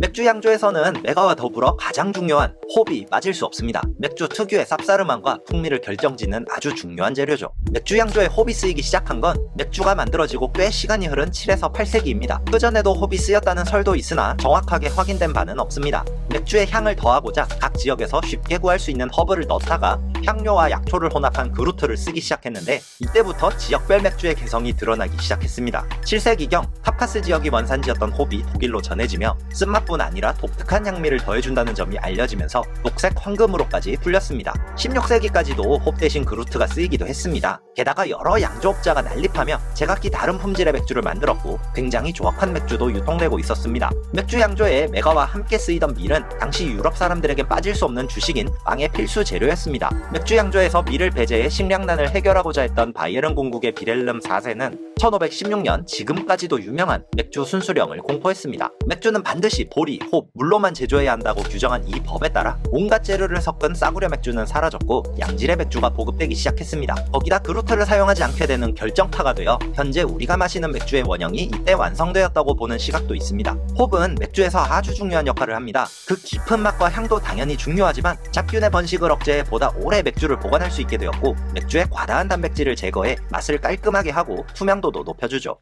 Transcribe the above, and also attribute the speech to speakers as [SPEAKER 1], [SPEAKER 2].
[SPEAKER 1] 맥주 양조에서는 메가와 더불어 가장 중요한 홉이 빠질 수 없습니다. 맥주 특유의 쌉싸름함과 풍미를 결정짓는 아주 중요한 재료죠. 맥주 양조에 홉이 쓰이기 시작한 건 맥주가 만들어지고 꽤 시간이 흐른 7에서 8세기입니다. 그전에도 홉이 쓰였다는 설도 있으나 정확하게 확인된 바는 없습니다. 맥주의 향을 더하고자 각 지역에서 쉽게 구할 수 있는 허브를 넣다가 향료와 약초를 혼합한 그루트를 쓰기 시작했는데 이때부터 지역별 맥주의 개성이 드러나기 시작했습니다. 7세기경 카카스 지역이 원산지였던 홉이 독일로 전해지며 쓴맛뿐 아니라 독특한 향미를 더해준다는 점이 알려지면서 녹색 황금으로까지 풀렸습니다. 16세기까지도 홉 대신 그루트가 쓰이기도 했습니다. 게다가 여러 양조업자가 난립하며 제각기 다른 품질의 맥주를 만들었고 굉장히 조악한 맥주도 유통되고 있었습니다. 맥주 양조에 메가와 함께 쓰이던 밀은 당시 유럽 사람들에게 빠질 수 없는 주식인 빵의 필수 재료였습니다. 맥주 양조에서 밀을 배제해 식량난을 해결하고자 했던 바이에른 공국의 비렐름 4세는 1516년 지금까지도 유명한 맥주 순수령을 공포했습니다. 맥주는 반드시 보리, 홉, 물로만 제조해야 한다고 규정한 이 법에 따라 온갖 재료를 섞은 싸구려 맥주는 사라졌고 양질의 맥주가 보급되기 시작했습니다. 거기다 그루트를 사용하지 않게 되는 결정타가 되어 현재 우리가 마시는 맥주의 원형이 이때 완성되었다고 보는 시각도 있습니다. 홉은 맥주에서 아주 중요한 역할을 합니다. 그 깊은 맛과 향도 당연히 중요하지만 잡균의 번식을 억제해 보다 오래 맥주를 보관할 수 있게 되었고 맥주의 과다한 단백질을 제거해 맛을 깔끔하게 하고 투명도도 높여주죠.